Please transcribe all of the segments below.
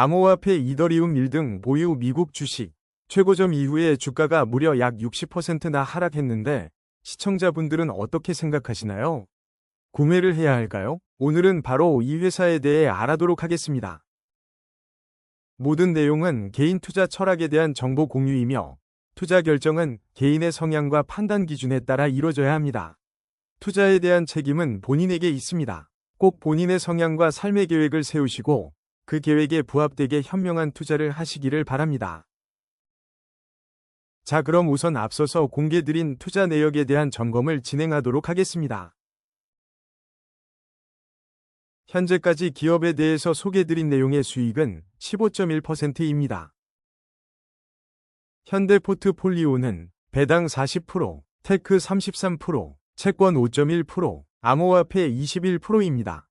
암호화폐 이더리움 1등 보유 미국 주식 최고점 이후에 주가가 무려 약 60%나 하락했는데 시청자분들은 어떻게 생각하시나요? 구매를 해야 할까요? 오늘은 바로 이 회사에 대해 알아도록 하겠습니다. 모든 내용은 개인 투자 철학에 대한 정보 공유이며 투자 결정은 개인의 성향과 판단 기준에 따라 이루어져야 합니다. 투자에 대한 책임은 본인에게 있습니다. 꼭 본인의 성향과 삶의 계획을 세우시고 그 계획에 부합되게 현명한 투자를 하시기를 바랍니다. 자 그럼 우선 앞서서 공개드린 투자 내역에 대한 점검을 진행하도록 하겠습니다. 현재까지 기업에 대해서 소개드린 내용의 수익은 15.1%입니다. 현대 포트폴리오는 배당 40%, 테크 33%, 채권 5.1%, 암호화폐 21%입니다.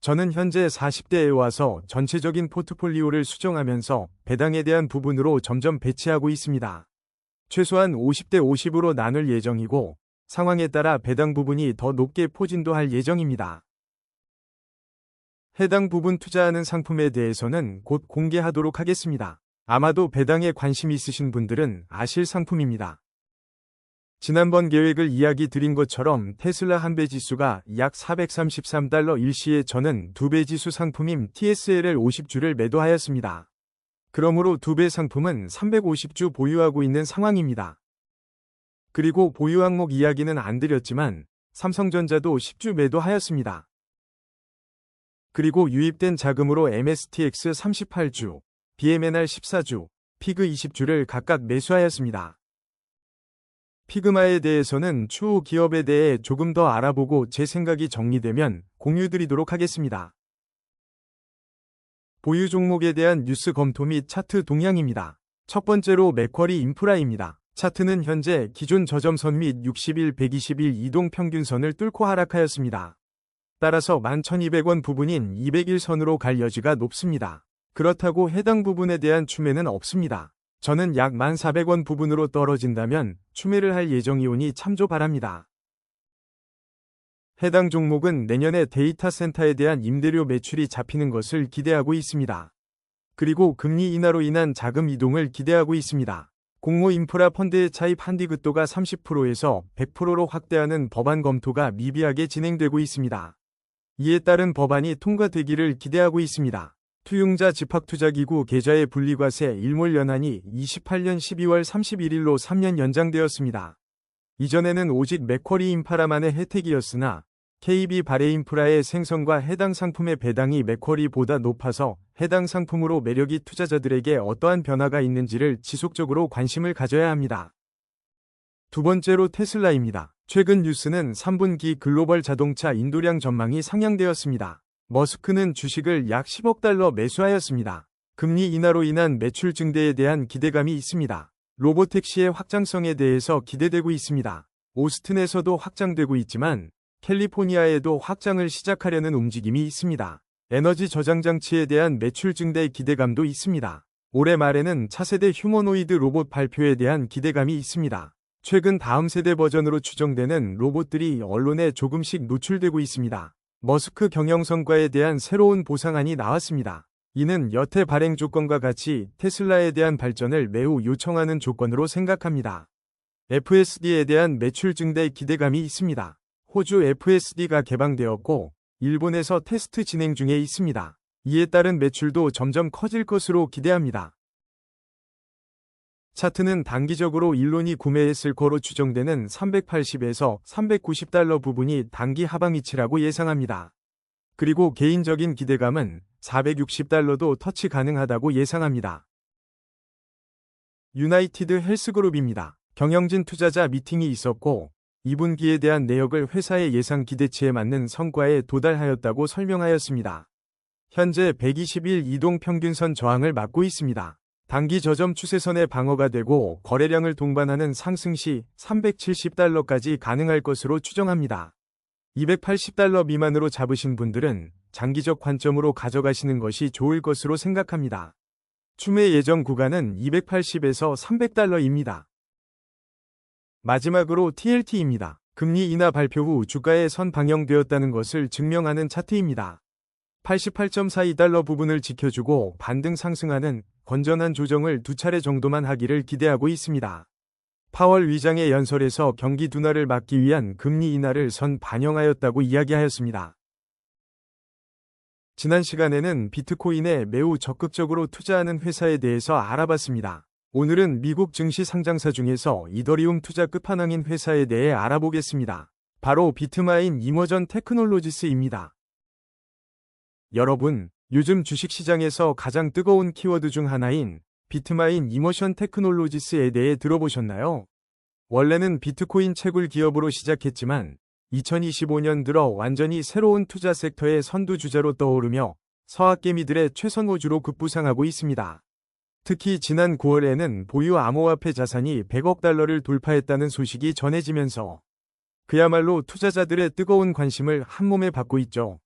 저는 현재 40대에 와서 전체적인 포트폴리오를 수정하면서 배당에 대한 부분으로 점점 배치하고 있습니다. 최소한 50대 50으로 나눌 예정이고 상황에 따라 배당 부분이 더 높게 포진도 할 예정입니다. 해당 부분 투자하는 상품에 대해서는 곧 공개하도록 하겠습니다. 아마도 배당에 관심 있으신 분들은 아실 상품입니다. 지난번 계획을 이야기 드린 것처럼 테슬라 한 배 지수가 약 433달러 일시에 저는 두 배 지수 상품인 TSLL 50주를 매도하였습니다. 그러므로 두 배 상품은 350주 보유하고 있는 상황입니다. 그리고 보유 항목 이야기는 안 드렸지만 삼성전자도 10주 매도하였습니다. 그리고 유입된 자금으로 MSTX 38주, BMNR 14주, 피그 20주를 각각 매수하였습니다. 피그마에 대해서는 추후 기업에 대해 조금 더 알아보고 제 생각이 정리되면 공유드리도록 하겠습니다. 보유 종목에 대한 뉴스 검토 및 차트 동향입니다. 첫 번째로 맥쿼리 인프라입니다. 차트는 현재 기존 저점선 및 60일, 120일 이동 평균선을 뚫고 하락하였습니다. 따라서 11,200원 부분인 201선으로 갈 여지가 높습니다. 그렇다고 해당 부분에 대한 추매는 없습니다. 저는 약 1,400원 부분으로 떨어진다면 추매를 할 예정이오니 참조 바랍니다. 해당 종목은 내년에 데이터 센터에 대한 임대료 매출이 잡히는 것을 기대하고 있습니다. 그리고 금리 인하로 인한 자금 이동을 기대하고 있습니다. 공모 인프라 펀드의 차입 한디그도가 30%에서 100%로 확대하는 법안 검토가 미비하게 진행되고 있습니다. 이에 따른 법안이 통과되기를 기대하고 있습니다. 투융자 집합투자기구 계좌의 분리과세 일몰 연한이 28년 12월 31일로 3년 연장되었습니다. 이전에는 오직 맥쿼리 인파라만의 혜택이었으나 KB 바레인프라의 생성과 해당 상품의 배당이 맥쿼리보다 높아서 해당 상품으로 매력이 투자자들에게 어떠한 변화가 있는지를 지속적으로 관심을 가져야 합니다. 두 번째로 테슬라입니다. 최근 뉴스는 3분기 글로벌 자동차 인도량 전망이 상향되었습니다. 머스크는 주식을 약 10억 달러 매수하였습니다. 금리 인하로 인한 매출 증대에 대한 기대감이 있습니다. 로보택시의 확장성에 대해서 기대되고 있습니다. 오스틴에서도 확장되고 있지만 캘리포니아에도 확장을 시작하려는 움직임이 있습니다. 에너지 저장 장치에 대한 매출 증대 기대감도 있습니다. 올해 말에는 차세대 휴머노이드 로봇 발표에 대한 기대감이 있습니다. 최근 다음 세대 버전으로 추정되는 로봇들이 언론에 조금씩 노출되고 있습니다. 머스크 경영성과에 대한 새로운 보상안이 나왔습니다. 이는 여태 발행 조건과 같이 테슬라에 대한 발전을 매우 요청하는 조건으로 생각합니다. FSD에 대한 매출 증대 기대감이 있습니다. 호주 FSD가 개방되었고 일본에서 테스트 진행 중에 있습니다. 이에 따른 매출도 점점 커질 것으로 기대합니다. 차트는 단기적으로 일론이 구매했을 거로 추정되는 380에서 390달러 부분이 단기 하방이치라고 예상합니다. 그리고 개인적인 기대감은 460달러도 터치 가능하다고 예상합니다. 유나이티드 헬스그룹입니다. 경영진 투자자 미팅이 있었고 2분기에 대한 내역을 회사의 예상 기대치에 맞는 성과에 도달하였다고 설명하였습니다. 현재 120일 이동 평균선 저항을 맞고 있습니다. 단기 저점 추세선의 방어가 되고 거래량을 동반하는 상승 시 370달러까지 가능할 것으로 추정합니다. 280달러 미만으로 잡으신 분들은 장기적 관점으로 가져가시는 것이 좋을 것으로 생각합니다. 추매 예정 구간은 280에서 300달러입니다. 마지막으로 TLT입니다. 금리 인하 발표 후 주가에 선 방영되었다는 것을 증명하는 차트입니다. 88.42달러 부분을 지켜주고 반등 상승하는 건전한 조정을 두 차례 정도만 하기를 기대하고 있습니다. 파월 위장의 연설에서 경기 둔화를 막기 위한 금리 인하를 선 반영하였다고 이야기하였습니다. 지난 시간에는 비트코인에 매우 적극적으로 투자하는 회사에 대해서 알아봤습니다. 오늘은 미국 증시 상장사 중에서 이더리움 투자 끝판왕인 회사에 대해 알아보겠습니다. 바로 비트마인 이머전 테크놀로지스입니다. 여러분, 요즘 주식시장에서 가장 뜨거운 키워드 중 하나인 비트마인 이머션 테크놀로지스에 대해 들어보셨나요? 원래는 비트코인 채굴 기업으로 시작했지만 2025년 들어 완전히 새로운 투자 섹터의 선두주자로 떠오르며 서학개미들의 최선호주로 급부상하고 있습니다. 특히 지난 9월에는 보유 암호화폐 자산이 100억 달러를 돌파했다는 소식이 전해지면서 그야말로 투자자들의 뜨거운 관심을 한몸에 받고 있죠.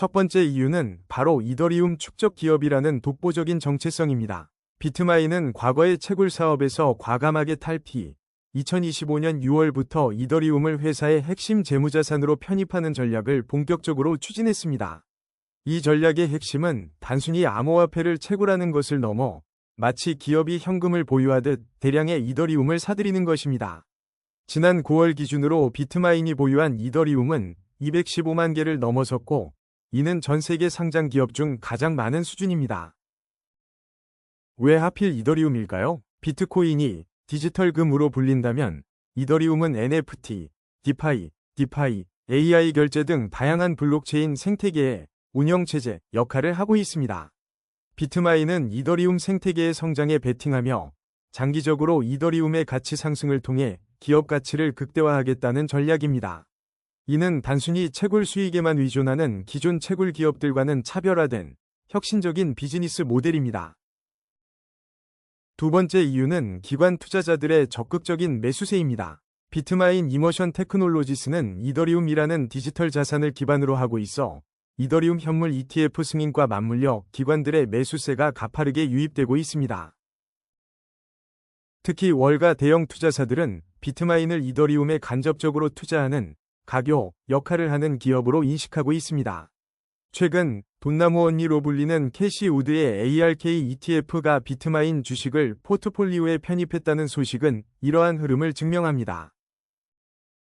첫 번째 이유는 바로 이더리움 축적 기업이라는 독보적인 정체성입니다. 비트마인은 과거의 채굴 사업에서 과감하게 탈피, 2025년 6월부터 이더리움을 회사의 핵심 재무자산으로 편입하는 전략을 본격적으로 추진했습니다. 이 전략의 핵심은 단순히 암호화폐를 채굴하는 것을 넘어 마치 기업이 현금을 보유하듯 대량의 이더리움을 사들이는 것입니다. 지난 9월 기준으로 비트마인이 보유한 이더리움은 215만 개를 넘어섰고 이는 전 세계 상장 기업 중 가장 많은 수준입니다. 왜 하필 이더리움일까요? 비트코인이 디지털 금으로 불린다면 이더리움은 NFT, 디파이, 디파이, AI 결제 등 다양한 블록체인 생태계의 운영체제 역할을 하고 있습니다. 비트마인은 이더리움 생태계의 성장에 베팅하며 장기적으로 이더리움의 가치 상승을 통해 기업 가치를 극대화하겠다는 전략입니다. 이는 단순히 채굴 수익에만 의존하는 기존 채굴 기업들과는 차별화된 혁신적인 비즈니스 모델입니다. 두 번째 이유는 기관 투자자들의 적극적인 매수세입니다. 비트마인 이머션 테크놀로지스는 이더리움이라는 디지털 자산을 기반으로 하고 있어 이더리움 현물 ETF 승인과 맞물려 기관들의 매수세가 가파르게 유입되고 있습니다. 특히 월가 대형 투자사들은 비트마인을 이더리움에 간접적으로 투자하는 가교 역할을 하는 기업으로 인식하고 있습니다. 최근 돈나무 언니로 불리는 캐시 우드의 ARK ETF가 비트마인 주식을 포트폴리오에 편입했다는 소식은 이러한 흐름을 증명합니다.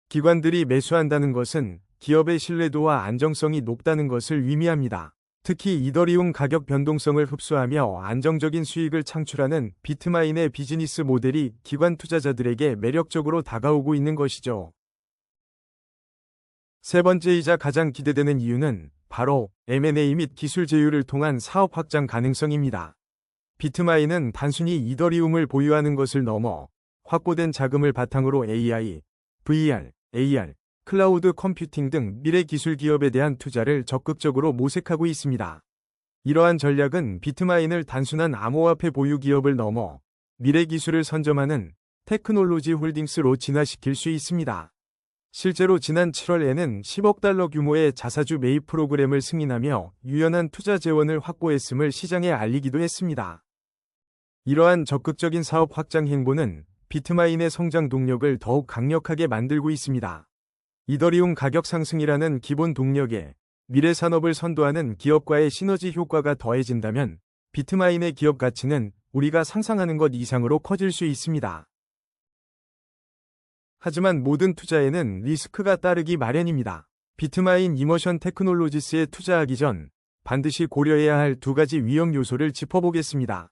기관들이 매수한다는 것은 기업의 신뢰도와 안정성이 높다는 것을 의미합니다. 특히 이더리움 가격 변동성을 흡수하며 안정적인 수익을 창출하는 비트마인의 비즈니스 모델이 기관 투자자들에게 매력적으로 다가오고 있는 것이죠. 세 번째이자 가장 기대되는 이유는 바로 M&A 및 기술 제휴를 통한 사업 확장 가능성입니다. 비트마인은 단순히 이더리움을 보유하는 것을 넘어 확보된 자금을 바탕으로 AI, VR, AR, 클라우드 컴퓨팅 등 미래 기술 기업에 대한 투자를 적극적으로 모색하고 있습니다. 이러한 전략은 비트마인을 단순한 암호화폐 보유 기업을 넘어 미래 기술을 선점하는 테크놀로지 홀딩스로 진화시킬 수 있습니다. 실제로 지난 7월에는 10억 달러 규모의 자사주 매입 프로그램을 승인하며 유연한 투자 재원을 확보했음을 시장에 알리기도 했습니다. 이러한 적극적인 사업 확장 행보는 비트마인의 성장 동력을 더욱 강력하게 만들고 있습니다. 이더리움 가격 상승이라는 기본 동력에 미래 산업을 선도하는 기업과의 시너지 효과가 더해진다면 비트마인의 기업 가치는 우리가 상상하는 것 이상으로 커질 수 있습니다. 하지만 모든 투자에는 리스크가 따르기 마련입니다. 비트마인 이머션 테크놀로지스에 투자하기 전 반드시 고려해야 할 두 가지 위험 요소를 짚어보겠습니다.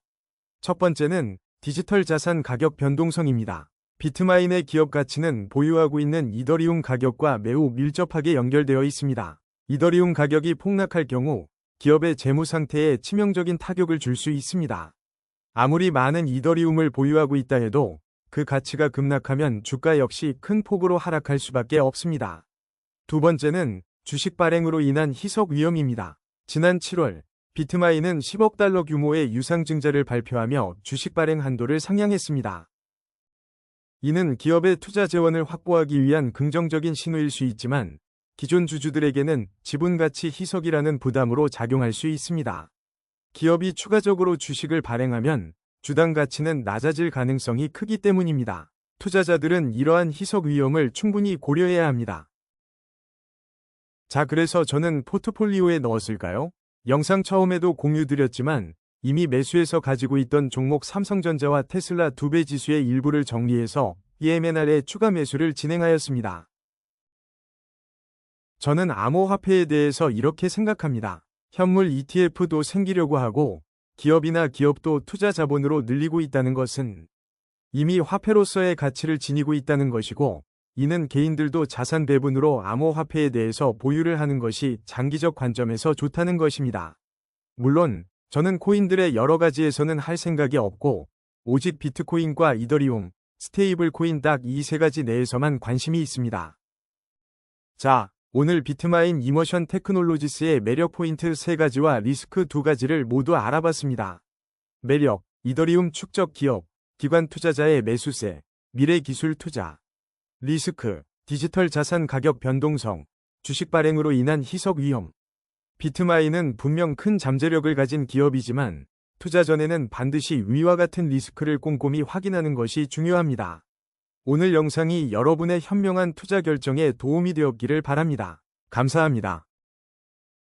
첫 번째는 디지털 자산 가격 변동성입니다. 비트마인의 기업 가치는 보유하고 있는 이더리움 가격과 매우 밀접하게 연결되어 있습니다. 이더리움 가격이 폭락할 경우 기업의 재무 상태에 치명적인 타격을 줄 수 있습니다. 아무리 많은 이더리움을 보유하고 있다 해도 그 가치가 급락하면 주가 역시 큰 폭으로 하락할 수밖에 없습니다. 두 번째는 주식 발행으로 인한 희석 위험입니다. 지난 7월 비트마인은 10억 달러 규모의 유상증자를 발표하며 주식 발행 한도를 상향했습니다. 이는 기업의 투자 재원을 확보하기 위한 긍정적인 신호일 수 있지만 기존 주주들에게는 지분 가치 희석이라는 부담으로 작용할 수 있습니다. 기업이 추가적으로 주식을 발행하면 주당 가치는 낮아질 가능성이 크기 때문입니다. 투자자들은 이러한 희석 위험을 충분히 고려해야 합니다. 자, 그래서 저는 포트폴리오에 넣었을까요? 영상 처음에도 공유드렸지만 이미 매수해서 가지고 있던 종목 삼성전자와 테슬라 두 배 지수의 일부를 정리해서 EMNR에 추가 매수를 진행하였습니다. 저는 암호화폐에 대해서 이렇게 생각합니다. 현물 ETF도 생기려고 하고 기업이나 기업도 투자 자본으로 늘리고 있다는 것은 이미 화폐로서의 가치를 지니고 있다는 것이고 이는 개인들도 자산 배분으로 암호화폐에 대해서 보유를 하는 것이 장기적 관점에서 좋다는 것입니다. 물론 저는 코인들의 여러 가지에서는 할 생각이 없고 오직 비트코인과 이더리움, 스테이블 코인 딱 이 세 가지 내에서만 관심이 있습니다. 자, 오늘 비트마인 이머션 테크놀로지스의 매력 포인트 세 가지와 리스크 두 가지를 모두 알아봤습니다. 매력, 이더리움 축적 기업, 기관 투자자의 매수세, 미래 기술 투자. 리스크, 디지털 자산 가격 변동성, 주식 발행으로 인한 희석 위험. 비트마인은 분명 큰 잠재력을 가진 기업이지만 투자 전에는 반드시 위와 같은 리스크를 꼼꼼히 확인하는 것이 중요합니다. 오늘 영상이 여러분의 현명한 투자 결정에 도움이 되었기를 바랍니다. 감사합니다.